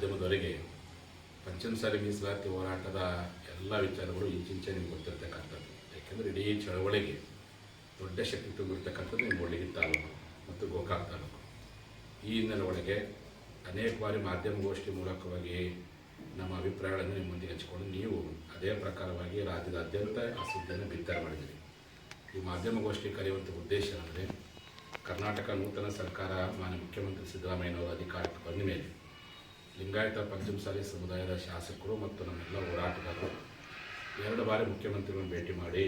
ಮಾಧ್ಯಮದವರೆಗೆ ಪಂಚಮಸಾಲಿ ಮೀಸಲಾತಿ ಹೋರಾಟದ ಎಲ್ಲ ವಿಚಾರಗಳು ಇಂಚಿಂಚೆ ನಿಮ್ಗೆ ಗೊತ್ತಿರ್ತಕ್ಕಂಥದ್ದು. ಯಾಕೆಂದರೆ ಇಡೀ ಚಳವಳಿಗೆ ದೊಡ್ಡ ಶಕ್ತಿ ತುಂಬಿರ್ತಕ್ಕಂಥದ್ದು ನಿಮ್ಮ ಒಳ್ಳೆಯ ತಾಲೂಕು ಮತ್ತು ಗೋಕಾಕ್ ತಾಲೂಕು. ಈ ಹಿನ್ನೆಲೆ ಒಳಗೆ ಅನೇಕ ಬಾರಿ ಮಾಧ್ಯಮಗೋಷ್ಠಿ ಮೂಲಕವಾಗಿ ನಮ್ಮ ಅಭಿಪ್ರಾಯಗಳನ್ನು ನಿಮ್ಮೊಂದಿಗೆ ಹಂಚಿಕೊಂಡು ನೀವು ಅದೇ ಪ್ರಕಾರವಾಗಿ ರಾಜ್ಯದಾದ್ಯಂತ ಆ ಸುದ್ದಿಯನ್ನು ಬಿತ್ತರ ಮಾಡಿದ್ದೀರಿ. ಈ ಮಾಧ್ಯಮಗೋಷ್ಠಿ ಕರೆಯುವಂಥ ಉದ್ದೇಶ ಅಂದರೆ ಕರ್ನಾಟಕ ನೂತನ ಸರ್ಕಾರ ಮಾನ್ಯ ಮುಖ್ಯಮಂತ್ರಿ ಸಿದ್ದರಾಮಯ್ಯನವರ ಅಧಿಕಾರಕ್ಕೆ ಬಂದ ಮೇಲೆ ಲಿಂಗಾಯತ ಪಂಚಮಸಾಲಿ ಸಮುದಾಯದ ಶಾಸಕರು ಮತ್ತು ನಮ್ಮೆಲ್ಲ ಹೋರಾಟಗಾರರು. ಎರಡು ಬಾರಿ ಮುಖ್ಯಮಂತ್ರಿಗಳನ್ನು ಭೇಟಿ ಮಾಡಿ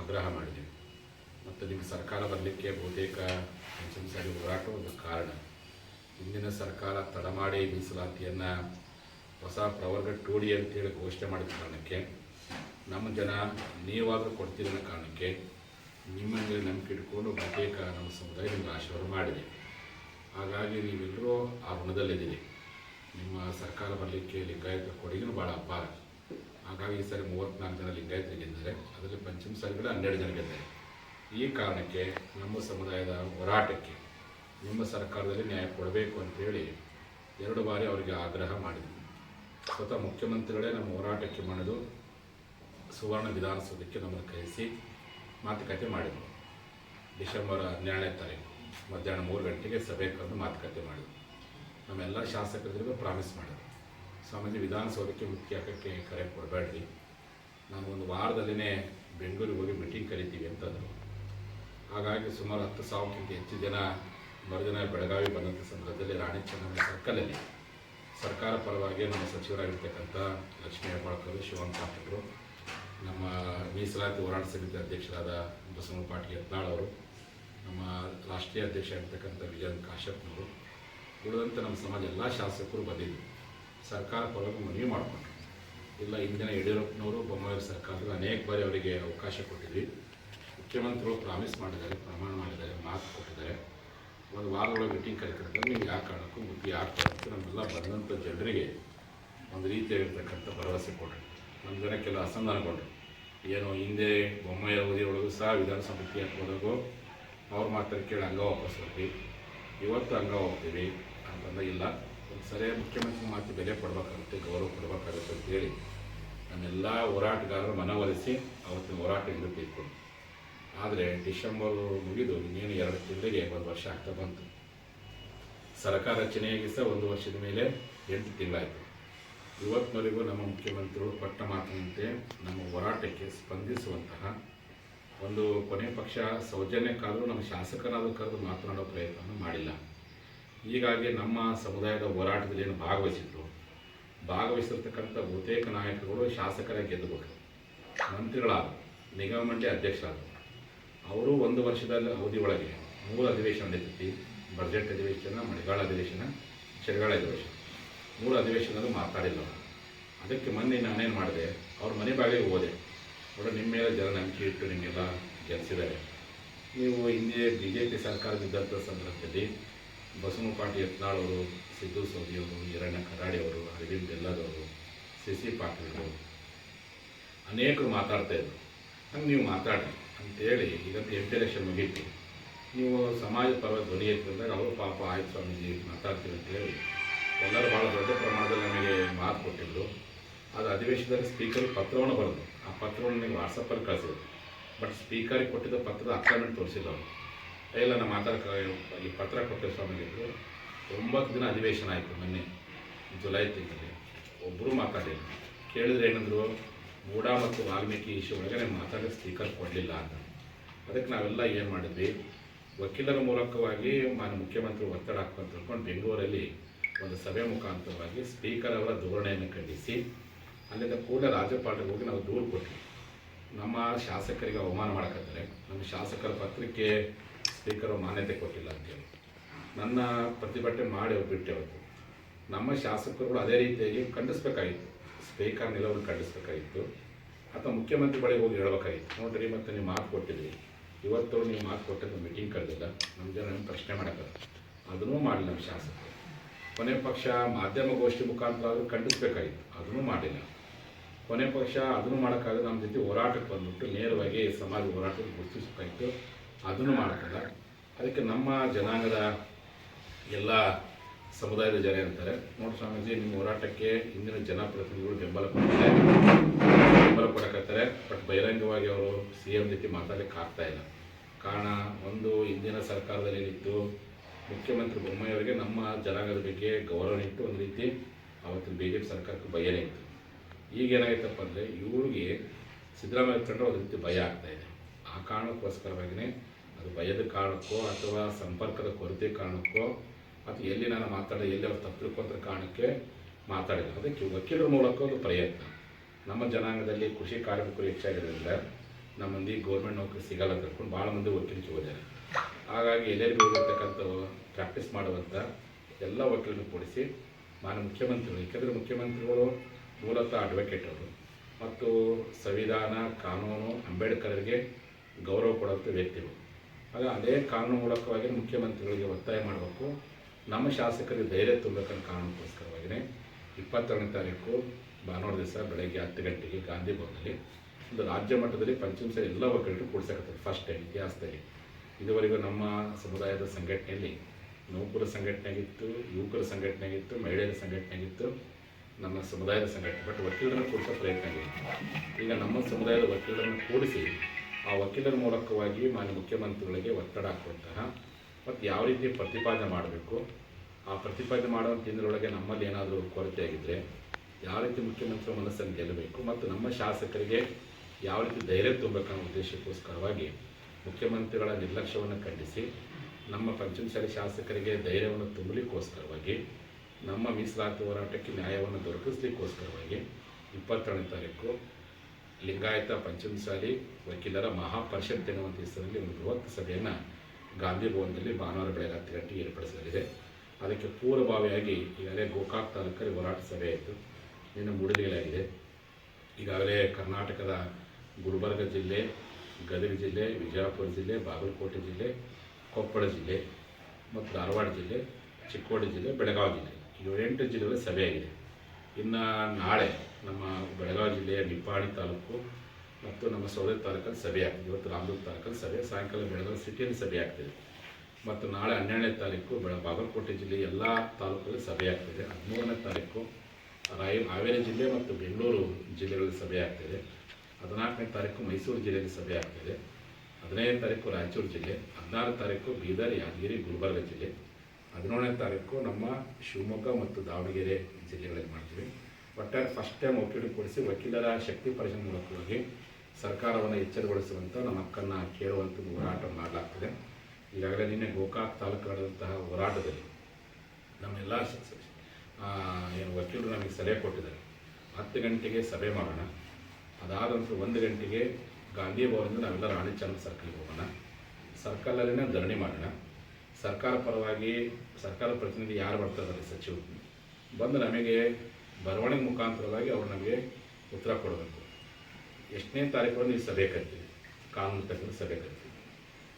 ಆಗ್ರಹ ಮಾಡಿದ್ದೀವಿ ಮತ್ತು ನಿಮ್ಮ ಸರ್ಕಾರ ಬರಲಿಕ್ಕೆ ಬಹುತೇಕ ಪಂಚಮಸಾಲಿ ಹೋರಾಟ ಒಂದು ಕಾರಣ. ಹಿಂದಿನ ಸರ್ಕಾರ ತಡ ಮಾಡಿ ಮೀಸಲಾತಿಯನ್ನು ಹೊಸ ಪ್ರವರ್ಗ ಟೂಡಿ ಅಂತೇಳಿ ಘೋಷಣೆ ಮಾಡಿದ ಕಾರಣಕ್ಕೆ, ನಮ್ಮ ಜನ ನೀವಾದರೂ ಕೊಡ್ತೀರಿ ಕಾರಣಕ್ಕೆ ನಿಮ್ಮ ಮೇಲೆ ನಂಬಿಕೆ ಇಟ್ಕೊಂಡು ಬಹುತೇಕ ನಮ್ಮ ಸಮುದಾಯ ನಿಮ್ಗೆ ಆಶೀರ್ವಾದ ಮಾಡಿದೆ. ಹಾಗಾಗಿ ನೀವೆಲ್ಲರೂ ಆ ಋಣದಲ್ಲಿದ್ದೀರಿ. ನಿಮ್ಮ ಸರ್ಕಾರ ಬರಲಿಕ್ಕೆ ಲಿಂಗಾಯತ ಕೊಡುಗೆನೂ ಭಾಳ ಅಪಾರ. ಹಾಗಾಗಿ ಈ ಸರಿ ಮೂವತ್ತ್ನಾಲ್ಕು ಜನ ಲಿಂಗಾಯತ ಗೆದ್ದಿದ್ದಾರೆ. ಅದರಲ್ಲಿ ಪಂಚಮ ಸಾಲಿಗಳು ಹನ್ನೆರಡು ಜನ ಗೆದ್ದಾರೆ ಈ ಕಾರಣಕ್ಕೆ ನಮ್ಮ ಸಮುದಾಯದ ಹೋರಾಟಕ್ಕೆ ನಿಮ್ಮ ಸರ್ಕಾರದಲ್ಲಿ ನ್ಯಾಯ ಕೊಡಬೇಕು ಅಂತೇಳಿ ಎರಡು ಬಾರಿ ಅವರಿಗೆ ಆಗ್ರಹ ಮಾಡಿದ್ವಿ. ಸ್ವತಃ ಮುಖ್ಯಮಂತ್ರಿಗಳೇ ನಮ್ಮ ಹೋರಾಟಕ್ಕೆ ಮಾಡಿದು ಸುವರ್ಣ ವಿಧಾನಸೌಧಕ್ಕೆ ನಮ್ಮನ್ನು ಕರೆಸಿ ಮಾತುಕತೆ ಮಾಡಿದರು. ಡಿಸೆಂಬರ್ ಹನ್ನೆರಡನೇ ತಾರೀಕು ಮಧ್ಯಾಹ್ನ ಮೂರು ಗಂಟೆಗೆ ಸಭೆ ಕರೆದು ಮಾತುಕತೆ ಮಾಡಿದರು. ನಮ್ಮೆಲ್ಲ ಶಾಸಕರಿಗೂ ಪ್ರಾಮಿಸ್ ಮಾಡಿದ್ರು. ಸಾಮಾನ್ಯ ವಿಧಾನಸೌಧಕ್ಕೆ ಮುಖ್ಯ ಹಾಕೋಕ್ಕೆ ಕರೆ ಕೊಡಬೇಡ್ರಿ. ನಾನು ಒಂದು ವಾರದಲ್ಲೇ ಬೆಂಗಳೂರಿಗೆ ಹೋಗಿ ಮೀಟಿಂಗ್ ಕರಿತೀವಿ ಅಂತಂದರು. ಹಾಗಾಗಿ ಸುಮಾರು ಹತ್ತು ಸಾವಿರಕ್ಕಿಂತ ಹೆಚ್ಚು ಜನ ಮರುದಿನ ಬೆಳಗಾವಿ ಬಂದಂಥ ಸಂದರ್ಭದಲ್ಲಿ ರಾಣಿ ಚೆನ್ನಮ್ಮ ಸರ್ಕಲಲ್ಲಿ ಸರ್ಕಾರ ಪರವಾಗಿ ನಮ್ಮ ಸಚಿವರಾಗಿರ್ತಕ್ಕಂಥ ಲಕ್ಷ್ಮೀ ಹೆಬ್ಬಾಳ್ಕರ್ ಶಿವನ್ ಪಾಟೀಲ್ರು ನಮ್ಮ ಮೀಸಲಾತಿ ಹೋರಾಟ ಸಮಿತಿ ಅಧ್ಯಕ್ಷರಾದ ಬಸವನ ಪಾಟೀಲ್ ಯತ್ನಾಳ್ ಅವರು, ನಮ್ಮ ರಾಷ್ಟ್ರೀಯ ಅಧ್ಯಕ್ಷ ಆಗಿರ್ತಕ್ಕಂಥ ವಿಜಯನ್ ಕಾಶ್ಯಪ್ನವರು ಉಳಿದಂತೆ ನಮ್ಮ ಸಮಾಜ ಎಲ್ಲ ಶಾಸಕರು ಬಂದಿದ್ದರು. ಸರ್ಕಾರ ಪರವಾಗಿ ಮನವಿ ಮಾಡಿಕೊಂಡ್ರು. ಇಲ್ಲ ಇಂದಿನ ಯಡಿಯೂರಪ್ಪನವರು, ಬೊಮ್ಮಾಯಿ ಸರ್ಕಾರದಲ್ಲಿ ಅನೇಕ ಬಾರಿ ಅವರಿಗೆ ಅವಕಾಶ ಕೊಟ್ಟಿದ್ವಿ. ಮುಖ್ಯಮಂತ್ರಿಗಳು ಪ್ರಾಮಿಸ್ ಮಾಡಿದ್ದಾರೆ, ಪ್ರಮಾಣ ಮಾಡಿದ್ದಾರೆ, ಮಾತು ಕೊಟ್ಟಿದ್ದಾರೆ. ಒಂದು ವಾರದೊಳಗೆ ಮೀಟಿಂಗ್ ಕರೀತಾರೆ ನೀವು ಯಾವ ಕಾರಣಕ್ಕೂ ಮುಖ್ಯ ಯಾಕೆ ಕಾರಣಕ್ಕೂ ನಮ್ಮೆಲ್ಲ ಬಂದಂಥ ಜನರಿಗೆ ಒಂದು ರೀತಿಯಾಗಿರ್ತಕ್ಕಂಥ ಭರವಸೆ ಕೊಟ್ಟರು. ನಮ್ಮ ಜನಕ್ಕೆಲ್ಲ ಅಸಮಾನಗೊಂಡ್ರು ಏನು ಹಿಂದೆ ಬೊಮ್ಮಾಯಿ ಅವಧಿಯೊಳಗೂ ಸಹ ವಿಧಾನಸಭೆ ಹೋದಾಗೂ ಅವ್ರ ಮಾತ್ರ ಕೇಳಿ ಹಂಗ ವಾಪಸ್ ಹೋಗ್ತೀವಿ ಇವತ್ತು ಹಂಗ ಹೋಗ್ತೀವಿ. ಅಂತಂದ್ರೆ ಇಲ್ಲ. ಒಂದು ಸರಿಯಾದ ಮುಖ್ಯಮಂತ್ರಿ ಮಾತು ಬೆಲೆ ಕೊಡಬೇಕಾಗುತ್ತೆ, ಗೌರವ ಕೊಡಬೇಕಾಗುತ್ತೆ ಅಂತೇಳಿ ನಮ್ಮೆಲ್ಲ ಹೋರಾಟಗಾರರು ಮನವೊಲಿಸಿ ಅವತ್ತಿನ ಹೋರಾಟ ಇರಬೇಕು ಆದರೆ ಡಿಸೆಂಬರ್ ಮುಗಿದು ಇನ್ನೇನು ಎರಡು ತಿಂಗಳಿಗೆ ಒಂದು ವರ್ಷ ಆಗ್ತಾ ಬಂತು. ಸರ್ಕಾರ ರಚನೆಯಾಗಿ ಸಹ ಒಂದು ವರ್ಷದ ಮೇಲೆ ಎಂಟು ತಿಂಗಳಾಯಿತು. ಇವತ್ತಿನವರೆಗೂ ನಮ್ಮ ಮುಖ್ಯಮಂತ್ರಿಗಳು ಕೊಟ್ಟ ಮಾತಿನಂತೆ ನಮ್ಮ ಹೋರಾಟಕ್ಕೆ ಸ್ಪಂದಿಸುವಂತಹ ಒಂದು ಕೊನೆ ಪಕ್ಷ ಸೌಜನ್ಯಕ್ಕಾದರೂ ನಮ್ಮ ಶಾಸಕರಾದರೂ ಕರೆದು ಮಾತನಾಡೋ ಪ್ರಯತ್ನ ಮಾಡಿಲ್ಲ. ಹೀಗಾಗಿ ನಮ್ಮ ಸಮುದಾಯದ ಹೋರಾಟದಲ್ಲಿ ಏನು ಭಾಗವಹಿಸಿದ್ರು. ಭಾಗವಹಿಸಿರ್ತಕ್ಕಂಥ ಬಹುತೇಕ ನಾಯಕರುಗಳು ಶಾಸಕರಾಗಿ ಗೆದ್ದುಬಿಟ್ರು. ಮಂತ್ರಿಗಳಾದ ನಿಗಮ ಮಂಡಳಿ ಅಧ್ಯಕ್ಷರಾದರು. ಅವರು ಒಂದು ವರ್ಷದ ಅವಧಿ ಒಳಗೆ ಮೂರು ಅಧಿವೇಶನ ನಡೀತೈತಿ. ಬಜೆಟ್ ಅಧಿವೇಶನ, ಮಳೆಗಾಲ ಅಧಿವೇಶನ, ಚಳಿಗಾಲ ಅಧಿವೇಶನ. ಮೂರು ಅಧಿವೇಶನದಲ್ಲೂ ಮಾತಾಡಿಲ್ಲ ಅದಕ್ಕೆ ಮೊನ್ನೆ ನಾನೇನು ಮಾಡಿದೆ, ಅವ್ರ ಮನೆ ಬಾಗಿಲಿಗೆ ಹೋದೆ. ಅವರು ನಿಮ್ಮ ಮೇಲೆ ಜನ ನಂಬಿಕೆ ಇಟ್ಟು ನಿಮಗೆಲ್ಲ ಗೆಲ್ಲಿಸಿದ್ದಾರೆ ನೀವು ಹಿಂದೆ ಬಿ ಜೆ ಪಿ ಸರ್ಕಾರದಿದ್ದಂಥ ಸಂದರ್ಭದಲ್ಲಿ ಬಸವನ ಪಾಟಿ ಯತ್ನಾಳ್ ಅವರು ಸಿದ್ದು ಸೋದಿಯವರು ಹಿರಣ್ಯ ಕರಾಡಿಯವರು ಅರವಿಂದ್ ಬೆಲ್ಲದವರು ಸಿ ಅವರು ಅನೇಕರು ಮಾತಾಡ್ತಾ ಇದ್ರು. ಹಂಗೆ ನೀವು ಮಾತಾಡಿ ಅಂತೇಳಿ ಇವತ್ತು ಎಂ ಪಿ ಎಲೆಕ್ಷನ್ ಮುಗೀತು. ನೀವು ಸಮಾಜ ಪರ ಧ್ವನಿ ಎತ್ತಿದಾಗ ಅವರು ಪಾಪ ಆಯ್ತು ಸ್ವಾಮೀಜಿ ಮಾತಾಡ್ತೀವಿ ಅಂತೇಳಿ ಎಲ್ಲರೂ ಭಾಳ ದೊಡ್ಡ ಪ್ರಮಾಣದಲ್ಲಿ ನಮಗೆ ಮಾತು ಕೊಟ್ಟಿದ್ರು. ಅದು ಅಧಿವೇಶನದಲ್ಲಿ ಸ್ಪೀಕರ್ಗೆ ಪತ್ರವನ್ನು ಬರೆದು ಆ ಪತ್ರವನ್ನು ನೀವು ವಾಟ್ಸಪ್ಪಲ್ಲಿ ಕಳಿಸಿದ್ರು. ಬಟ್ ಸ್ಪೀಕರಿಗೆ ಕೊಟ್ಟಿದ್ದ ಪತ್ರದ ಅಕ್ರಮೆಂಟ್ ತೋರಿಸಿಲ್ಲ ಅವರು. ಇಲ್ಲ ನಮ್ಮ ಮಾತಾಡ್ಕ ಈ ಪತ್ರ ಕೊಟ್ಟೆ ಸ್ವಾಮಿಗಳು ಒಂಬತ್ತು ದಿನ ಅಧಿವೇಶನ ಆಯಿತು ಮೊನ್ನೆ, ಜುಲೈ ತಿಂಗಳಲ್ಲಿ. ಒಬ್ಬರು ಮಾತಾಡಿಲ್ಲ. ಕೇಳಿದ್ರೆ ಏನಂದ್ರು, ಮೂಢ ಮತ್ತು ವಾಲ್ಮೀಕಿ ಇಶ್ಯೂ ಒಳಗೆ ನೀವು ಮಾತಾಡೋ ಸ್ಪೀಕರ್ ಕೊಡಲಿಲ್ಲ ಅಂತ. ಅದಕ್ಕೆ ನಾವೆಲ್ಲ ಏನು ಮಾಡಿದ್ವಿ? ವಕೀಲರ ಮೂಲಕವಾಗಿ ಮಾನ್ಯ ಮುಖ್ಯಮಂತ್ರಿ ಒತ್ತಡ ಹಾಕುವಂತ ತಿಳ್ಕೊಂಡು ಬೆಂಗಳೂರಲ್ಲಿ ಒಂದು ಸಭೆ ಮುಖಾಂತರವಾಗಿ ಸ್ಪೀಕರ್ ಅವರ ಧೋರಣೆಯನ್ನು ಖಂಡಿಸಿ, ಅಲ್ಲಿಂದ ಕೂಡಲೇ ರಾಜ್ಯಪಾಲರಿಗೆ ಹೋಗಿ ನಾವು ದೂರು ಕೊಟ್ವಿ. ನಮ್ಮ ಶಾಸಕರಿಗೆ ಅವಮಾನ ಮಾಡಕತ್ತಾರೆ. ನಮ್ಮ ಶಾಸಕರ ಪತ್ರಕ್ಕೆ ಸ್ಪೀಕರ್ ಮಾನ್ಯತೆ ಕೊಟ್ಟಿಲ್ಲ ಅಂತೇಳಿ ನನ್ನ ಪ್ರತಿಭಟನೆ ಮಾಡಿ ಅವ್ರು ಬಿಟ್ಟೆ ಅವತ್ತು ನಮ್ಮ ಶಾಸಕರುಗಳು ಅದೇ ರೀತಿಯಾಗಿ ಖಂಡಿಸ್ಬೇಕಾಗಿತ್ತು. ಸ್ಪೀಕರ್ ನಿಲುವನ್ನು ಖಂಡಿಸ್ಬೇಕಾಗಿತ್ತು. ಅಥವಾ ಮುಖ್ಯಮಂತ್ರಿ ಬಳಿ ಹೋಗಿ ಹೇಳ್ಬೇಕಾಗಿತ್ತು. ನೋಡ್ರಿ, ಮತ್ತು ನೀವು ಮಾತು ಕೊಟ್ಟಿದ್ರಿ ಇವತ್ತು ನೀವು ಮಾತು ಕೊಟ್ಟಿದ್ದು ಮೀಟಿಂಗ್ ಕರೆದಿಲ್ಲ. ನಮ್ಮ ಜನ ನಮ್ಗೆ ಪ್ರಶ್ನೆ ಮಾಡಕ್ಕೆ ಅದನ್ನೂ ಮಾಡಿಲ್ಲ ನಮ್ಮ ಶಾಸಕರು. ಕೊನೆ ಪಕ್ಷ ಮಾಧ್ಯಮಗೋಷ್ಠಿ ಮುಖಾಂತರ ಆದರೂ ಖಂಡಿಸ್ಬೇಕಾಗಿತ್ತು. ಅದನ್ನೂ ಮಾಡಿಲ್ಲ. ಕೊನೆ ಪಕ್ಷ ಅದನ್ನು ಮಾಡೋಕ್ಕಾಗಲ್ಲ ನಮ್ಮ ಜೊತೆ ಹೋರಾಟಕ್ಕೆ ಬಂದ್ಬಿಟ್ಟು ನೇರವಾಗಿ ಸಮಾಜ ಹೋರಾಟಕ್ಕೆ ಗುರುತಿಸಬೇಕಾಗಿತ್ತು. ಅದನ್ನು ಮಾಡೋಕ್ಕಲ್ಲ. ಅದಕ್ಕೆ ನಮ್ಮ ಜನಾಂಗದ ಎಲ್ಲ ಸಮುದಾಯದ ಜನ ಅಂತಾರೆ, ನೋಡಿ ಸ್ವಾಮೀಜಿ, ನಿಮ್ಮ ಹೋರಾಟಕ್ಕೆ ಇಂದಿನ ಜನಪ್ರತಿನಿಧಿಗಳು ಬೆಂಬಲ ಕೊಡ್ತಾರೆ ಬೆಂಬಲ ಕೊಡಕತ್ತಾರೆ. ಬಟ್ ಬಹಿರಂಗವಾಗಿ ಅವರು ಸಿ ಎಂ ಜೊತೆ ಮಾತಾಡಲಿಕ್ಕೆ ಆಗ್ತಾ ಇಲ್ಲ. ಕಾರಣ ಒಂದು ಇಂದಿನ ಸರ್ಕಾರದಲ್ಲಿ ಏನಿತ್ತು, ಮುಖ್ಯಮಂತ್ರಿ ಬೊಮ್ಮಾಯಿ ಅವರಿಗೆ ನಮ್ಮ ಜನಾಂಗದ ಬಗ್ಗೆ ಗೌರವ ಇಟ್ಟು ಒಂದು ರೀತಿ ಅವತ್ತಿನ ಬಿ ಜೆ ಪಿ ಸರ್ಕಾರಕ್ಕೆ ಭಯನೇ ಇತ್ತು. ಈಗ ಏನಾಗೈತಪ್ಪ ಅಂದರೆ ಇವ್ರಿಗೆ ಸಿದ್ದರಾಮಯ್ಯ ಕಂಡ್ರೆ ಒಂದು ರೀತಿ ಭಯ ಆಗ್ತಾ ಇದೆ. ಆ ಕಾರಣಕ್ಕೋಸ್ಕರವಾಗಿಯೇ ಅದು ಭಯದ ಕಾರಣಕ್ಕೋ ಅಥವಾ ಸಂಪರ್ಕದ ಕೊರತೆ ಕಾರಣಕ್ಕೋ ಅಥವಾ ಎಲ್ಲಿ ನಾನು ಮಾತಾಡೋ ಎಲ್ಲಿ ಅವ್ರು ತಪ್ಪು ತಿಳ್ಕೊಂತ ಕಾರಣಕ್ಕೆ ಮಾತಾಡಿಲ್ಲ ಅದಕ್ಕೆ ವಕೀಲರ ಮೂಲಕ ಒಂದು ಪ್ರಯತ್ನ. ನಮ್ಮ ಜನಾಂಗದಲ್ಲಿ ಕೃಷಿ ಕಾರ್ಮಿಕರು ಹೆಚ್ಚಾಗಿರೋದ್ರಿಂದ ನಮ್ಮ ಮಂದಿ ಗೌರ್ಮೆಂಟ್ ನೌಕರಿ ಸಿಗಲ್ಲ ಅಂತ ಭಾಳ ಮಂದಿ ವಕೀಲಿಗೆ ಹೋದ್ದಾರೆ ಹಾಗಾಗಿ ಎಲ್ಲರಿಗೂ ಹೋಗಿರ್ತಕ್ಕಂಥ ಪ್ರಾಕ್ಟೀಸ್ ಮಾಡುವಂಥ ಎಲ್ಲ ವಕೀಲರನ್ನು ಕೂಡಿಸಿ ಮಾನ್ಯ ಮುಖ್ಯಮಂತ್ರಿಗಳು, ಏಕೆಂದರೆ ಮುಖ್ಯಮಂತ್ರಿಗಳು ಮೂಲತಃ ಅಡ್ವೊಕೇಟ್ ಅವರು. ಮತ್ತು ಸಂವಿಧಾನ, ಕಾನೂನು ಅಂಬೇಡ್ಕರ್ಗೆ ಗೌರವ ಕೊಡುವಂಥ ವ್ಯಕ್ತಿಗಳು. ಆಗ ಅದೇ ಕಾನೂನು ಮೂಲಕವಾಗಿ ಮುಖ್ಯಮಂತ್ರಿಗಳಿಗೆ ಒತ್ತಾಯ ಮಾಡಬೇಕು. ನಮ್ಮ ಶಾಸಕರಿಗೆ ಧೈರ್ಯ ತುಂಬಬೇಕನ್ನೋ ಕಾರಣಕ್ಕೋಸ್ಕರವಾಗಿಯೇ ಇಪ್ಪತ್ತೆರಡನೇ ತಾರೀಕು ಭಾನುವಾರ ದಿವಸ ಬೆಳಗ್ಗೆ ಹತ್ತು ಗಂಟೆಗೆ ಗಾಂಧಿ ಭವನದಲ್ಲಿ ಒಂದು ರಾಜ್ಯ ಮಟ್ಟದಲ್ಲಿ ಪಂಚಮಸ ಎಲ್ಲ ವಕೀಲರು ಕೂಡಿಸಕತ್ತದೆ ಫಸ್ಟ್ ಟೈಮ್ ಇತಿಹಾಸದಲ್ಲಿ ಇದುವರೆಗೂ ನಮ್ಮ ಸಮುದಾಯದ ಸಂಘಟನೆಯಲ್ಲಿ ನೌಕರ ಸಂಘಟನೆಯಾಗಿತ್ತು, ಯುವಕರ ಸಂಘಟನೆಯಾಗಿತ್ತು, ಮಹಿಳೆಯರ ಸಂಘಟನೆಯಾಗಿತ್ತು, ನಮ್ಮ ಸಮುದಾಯದ ಸಂಘಟನೆ. ಬಟ್ ವಕೀಲರನ್ನು ಕೂಡಿಸೋ ಪ್ರಯತ್ನ ಆಗಿದೆ. ಈಗ ನಮ್ಮ ಸಮುದಾಯದ ವಕೀಲರನ್ನು ಕೂಡಿಸಿ ಆ ವಕೀಲರ ಮೂಲಕವಾಗಿ ಮಾನ್ಯ ಮುಖ್ಯಮಂತ್ರಿಗಳಿಗೆ ಒತ್ತಡ ಹಾಕುವಂತಹ ಮತ್ತು ಯಾವ ರೀತಿ ಪ್ರತಿಪಾದನೆ ಮಾಡಬೇಕು? ಆ ಪ್ರತಿಪಾದನೆ ಮಾಡುವಂಥ ದಿನದೊಳಗೆ ನಮ್ಮಲ್ಲಿ ಏನಾದರೂ ಕೊರತೆ ಆಗಿದ್ದರೆ ಯಾವ ರೀತಿ ಮುಖ್ಯಮಂತ್ರಿ ಮನಸ್ಸನ್ನು ಗೆಲ್ಲಬೇಕು ಮತ್ತು ನಮ್ಮ ಶಾಸಕರಿಗೆ ಯಾವ ರೀತಿ ಧೈರ್ಯ ತುಂಬಬೇಕನ್ನೋ ಉದ್ದೇಶಕ್ಕೋಸ್ಕರವಾಗಿ ಮುಖ್ಯಮಂತ್ರಿಗಳ ನಿರ್ಲಕ್ಷ್ಯವನ್ನು ಖಂಡಿಸಿ ನಮ್ಮ ಪಂಚಮಸಾಲಿ ಶಾಸಕರಿಗೆ ಧೈರ್ಯವನ್ನು ತುಂಬಲಿಕ್ಕೋಸ್ಕರವಾಗಿ, ನಮ್ಮ ಮೀಸಲಾತಿ ಹೋರಾಟಕ್ಕೆ ನ್ಯಾಯವನ್ನು ದೊರಕಿಸ್ಲಿಕ್ಕೋಸ್ಕರವಾಗಿ ಇಪ್ಪತ್ತೆರಡನೇ ತಾರೀಕು ಲಿಂಗಾಯತ ಪಂಚಮಸಾಲಿ ವಕೀಲರ ಮಹಾಪರಿಷತ್ ಎನ್ನುವಂಥ ಹೆಸರಲ್ಲಿ ಒಂದು ಬೃಹತ್ ಸಭೆಯನ್ನು ಗಾಂಧಿ ಭವನದಲ್ಲಿ ಭಾನುವಾರ ಬೆಳಗ್ಗೆ ಹತ್ತು ಗಂಟೆಗೆ ಏರ್ಪಡಿಸಲಾಗಿದೆ. ಅದಕ್ಕೆ ಪೂರ್ವಭಾವಿಯಾಗಿ ಈಗಾಗಲೇ ಗೋಕಾಕ್ ತಾಲೂಕಲ್ಲಿ ಹೋರಾಟ ಸಭೆ ಆಯಿತು. ನಿನ್ನೆ ಮೂಡಿಗೆಲಾಗಿದೆ ಈಗಾಗಲೇ ಕರ್ನಾಟಕದ ಗುಲ್ಬರ್ಗ ಜಿಲ್ಲೆ, ಗದಗ ಜಿಲ್ಲೆ, ವಿಜಯಪುರ ಜಿಲ್ಲೆ, ಬಾಗಲಕೋಟೆ ಜಿಲ್ಲೆ, ಕೊಪ್ಪಳ ಜಿಲ್ಲೆ, ಮತ್ತು ಧಾರವಾಡ ಜಿಲ್ಲೆ, ಚಿಕ್ಕೋಡಿ ಜಿಲ್ಲೆ, ಬೆಳಗಾವಿ ಜಿಲ್ಲೆ. ಎಂಟು ಜಿಲ್ಲೆಗಳ ಸಭೆಯಾಗಿದೆ ಇನ್ನು ನಾಳೆ ನಮ್ಮ ಬೆಳಗಾವಿ ಜಿಲ್ಲೆಯ ನಿಪ್ಪಾಣಿ ತಾಲೂಕು ಮತ್ತು ನಮ್ಮ ಸೌದೆ ತಾಲೂಕಲ್ಲಿ ಸಭೆ ಆಗ್ತದೆ. ಇವತ್ತು ರಾಮದುರ್ಗ ತಾಲೂಕಲ್ಲಿ ಸಭೆ, ಸಾಯಂಕಾಲ ಬೆಳಗಾವಿ ಸಿಟಿಯಲ್ಲಿ ಸಭೆ ಆಗ್ತದೆ. ಮತ್ತು ನಾಳೆ ಹನ್ನೆರಡನೇ ತಾರೀಕು ಬೆಳ ಬಾಗಲಕೋಟೆ ಜಿಲ್ಲೆ ಎಲ್ಲ ತಾಲೂಕಲ್ಲಿ ಸಭೆ ಆಗ್ತದೆ. ಹದಿಮೂರನೇ ತಾರೀಕು ರಾಯ, ಹಾವೇರಿ ಜಿಲ್ಲೆ ಮತ್ತು ಬೆಂಗಳೂರು ಜಿಲ್ಲೆಗಳಲ್ಲಿ ಸಭೆ ಆಗ್ತದೆ. ಹದಿನಾಲ್ಕನೇ ತಾರೀಕು ಮೈಸೂರು ಜಿಲ್ಲೆಯಲ್ಲಿ ಸಭೆ ಆಗ್ತದೆ. ಹದಿನೈದನೇ ತಾರೀಕು ರಾಯಚೂರು ಜಿಲ್ಲೆ. ಹದಿನಾರು ತಾರೀಕು ಬೀದರ್, ಯಾದಗಿರಿ, ಗುಲ್ಬರ್ಗ ಜಿಲ್ಲೆ. ಹದಿನೇಳನೇ ತಾರೀಕು ನಮ್ಮ ಶಿವಮೊಗ್ಗ ಮತ್ತು ದಾವಣಗೆರೆ ಜಿಲ್ಲೆಗಳಲ್ಲಿ ಮಾಡ್ತೀವಿ. ಒಟ್ಟಾರೆ ಫಸ್ಟ್ ಟೈಮ್ ವಕೀಲರು ಕೊಡಿಸಿ ವಕೀಲರ ಶಕ್ತಿ ಪರಿಶೀಲನೆ ಮೂಲಕವಾಗಿ ಸರ್ಕಾರವನ್ನು ಎಚ್ಚರಗೊಳಿಸುವಂಥ ನಮ್ಮ ಹಕ್ಕನ್ನು ಕೇಳುವಂಥ ಹೋರಾಟ ಮಾಡಲಾಗ್ತದೆ. ಈಗಾಗಲೇ ನಿನ್ನೆ ಗೋಕಾಕ್ ತಾಲೂಕು ನಡೆದಂತಹ ಹೋರಾಟದಲ್ಲಿ ನಮ್ಮೆಲ್ಲ ಏನು ವಕೀಲರು ನಮಗೆ ಸಲಹೆ ಕೊಟ್ಟಿದ್ದಾರೆ. ಹತ್ತು ಗಂಟೆಗೆ ಸಭೆ ಮಾಡೋಣ. ಅದಾದ ನಂತರ ಒಂದು ಗಂಟೆಗೆ ಗಾಂಧಿ ಭವನದಿಂದ ನಾವೆಲ್ಲ ರಾಣಿ ಚಂದ್ರ ಸರ್ಕಲ್ಗೆ ಹೋಗೋಣ. ಸರ್ಕಲಲ್ಲಿನ ಧರಣಿ ಮಾಡೋಣ. ಸರ್ಕಾರ ಪರವಾಗಿ ಸರ್ಕಾರ ಪ್ರತಿನಿಧಿ ಯಾರು ಬರ್ತಾರೆ ಸಚಿವರು? ಬಂದು ನಮಗೆ ಬರವಣಿಗೆ ಮುಖಾಂತರವಾಗಿ ಅವ್ರು ನಮಗೆ ಉತ್ತರ ಕೊಡಬೇಕು. ಎಷ್ಟನೇ ತಾರೀಕು ಸಭೆ ಕರಿತೀವಿ ಕಾನೂನು ತಜ್ಞರು ಸಭೆ ಕರಿತೀವಿ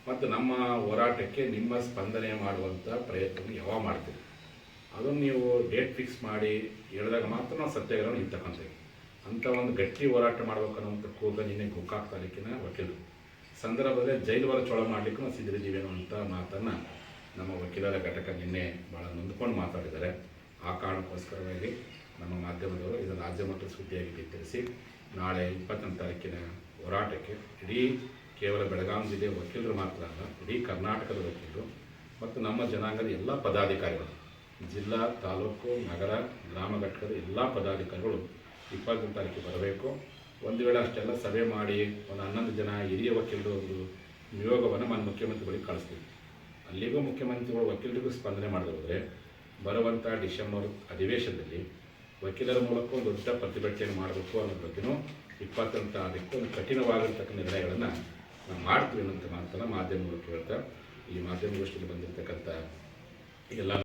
ಮತ್ತು ನಮ್ಮ ಹೋರಾಟಕ್ಕೆ ನಿಮ್ಮ ಸ್ಪಂದನೆ ಮಾಡುವಂಥ ಪ್ರಯತ್ನ ಯಾವಾಗ ಮಾಡ್ತೀವಿ ಅದನ್ನು ನೀವು ಡೇಟ್ ಫಿಕ್ಸ್ ಮಾಡಿ ಹೇಳಿದಾಗ ಮಾತ್ರ ನಾವು ಸತ್ಯಾಗ್ರಹ ನಿಂತಕ್ಕಂತೀವಿ ಅಂಥ ಒಂದು ಗಟ್ಟಿ ಹೋರಾಟ ಅಂತ ಕೂಗ ನಿನ್ನೆ ಗೋಕಾಕ್ ತಾಲೂಕಿನ ವಕೀಲರು. ಸಂದರ್ಭದಲ್ಲಿ ಜೈಲು ಹೊರ ಚೊಳ ಮಾಡಲಿಕ್ಕೂ ನಾವು ಸಿದ್ಧರಿದ್ದೀವಿ ಅನ್ನುವಂಥ ಮಾತನ್ನು ನಮ್ಮ ವಕೀಲರ ಘಟಕ ನಿನ್ನೆ ಭಾಳ ನೊಂದ್ಕೊಂಡು ಮಾತಾಡಿದ್ದಾರೆ. ಆ ಕಾರಣಕ್ಕೋಸ್ಕರವಾಗಿ ನಮ್ಮ ಮಾಧ್ಯಮದವರು ಇದನ್ನು ರಾಜ್ಯ ಮಟ್ಟದ ಸುದ್ದಿಯಾಗಿ ಬಿತ್ತರಿಸಿ, ನಾಳೆ ಇಪ್ಪತ್ತೊಂದು ತಾರೀಕಿನ ಹೋರಾಟಕ್ಕೆ ಇಡೀ ಕೇವಲ ಬೆಳಗಾವಿ ಜಿಲ್ಲೆಯ ವಕೀಲರು ಮಾತ್ರ ಅಲ್ಲ, ಇಡೀ ಕರ್ನಾಟಕದ ವಕೀಲರು ಮತ್ತು ನಮ್ಮ ಜನಾಂಗದ ಎಲ್ಲ ಪದಾಧಿಕಾರಿಗಳು, ಜಿಲ್ಲಾ, ತಾಲೂಕು, ನಗರ, ಗ್ರಾಮ ಘಟಕದ ಎಲ್ಲ ಪದಾಧಿಕಾರಿಗಳು ಇಪ್ಪತ್ತೊಂದು ತಾರೀಕು ಬರಬೇಕು. ಒಂದು ವೇಳೆ ಅಷ್ಟೆಲ್ಲ ಸಭೆ ಮಾಡಿ ಒಂದು ಹನ್ನೊಂದು ಜನ ಹಿರಿಯ ವಕೀಲರು ಒಂದು ನಿಯೋಗವನ್ನು ನಮ್ಮ ಮುಖ್ಯಮಂತ್ರಿಗಳಿಗೆ ಕಳಿಸ್ತೀವಿ. ಅಲ್ಲಿಗೂ ಮುಖ್ಯಮಂತ್ರಿಗಳು ವಕೀಲರಿಗೂ ಸ್ಪಂದನೆ ಮಾಡಿದ್ರೆ ಬರುವಂಥ ಡಿಸೆಂಬರ್ ಅಧಿವೇಶನದಲ್ಲಿ ವಕೀಲರ ಮೂಲಕ ಒಂದು ದೊಡ್ಡ ಪ್ರತಿಭಟನೆ ಮಾಡಬೇಕು ಅನ್ನೋ ಬಗ್ಗೆನೂ ಇಪ್ಪತ್ತನೇ ತಾರೀಕು ಒಂದು ಕಠಿಣವಾಗಿರ್ತಕ್ಕಂಥ ನಿರ್ಣಯಗಳನ್ನು ನಾವು ಮಾಡ್ತೀವಿ ಅನ್ನೋಂಥ ಮಾತನ್ನು ಮಾಧ್ಯಮ ಮೂಲಕ ಹೇಳ್ತಾ ಈ ಮಾಧ್ಯಮಗೋಷ್ಠಿಯಲ್ಲಿ ಬಂದಿರತಕ್ಕಂಥ ಎಲ್ಲ